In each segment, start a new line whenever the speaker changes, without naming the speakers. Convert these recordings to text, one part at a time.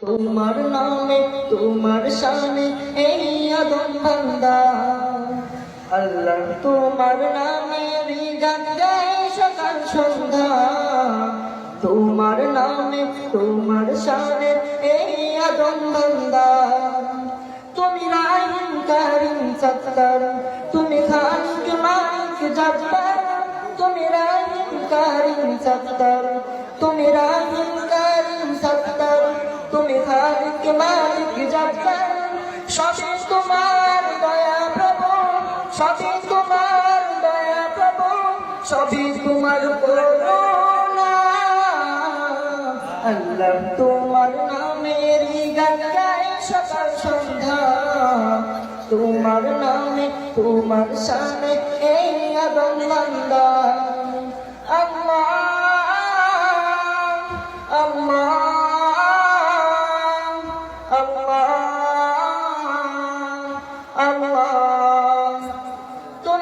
তোমার নামে, তোমার সামনে এই আদম বান্দা। আল্লাহ তোমার নামে সকাল সন্ধ্যা। তোমার নামে, তোমার শানে, এই আদম বান্দা। তুমি রাহিম, কারিম, সত্তর। তুমি খালিক, মালিক, জব্বার। তুমি রাহিম, কারিম, সত্তর। তুমি রাহিম সবই তোমার দয়া প্রভু সবই তোমার করুণা। আল্লাহ তোমার নামের গান গাই সকাল সন্ধ্যা। তোমার নামে, তোমার সামনে এই আদম বান্দা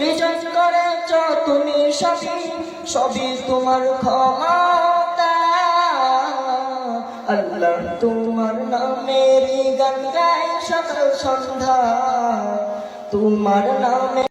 সৃজন করেছ তুমি সবই সবই তোমার ক্ষমতা। আল্লাহ তোমার নামের গান গায় সকাল সন্ধ্যা। তোমার নামে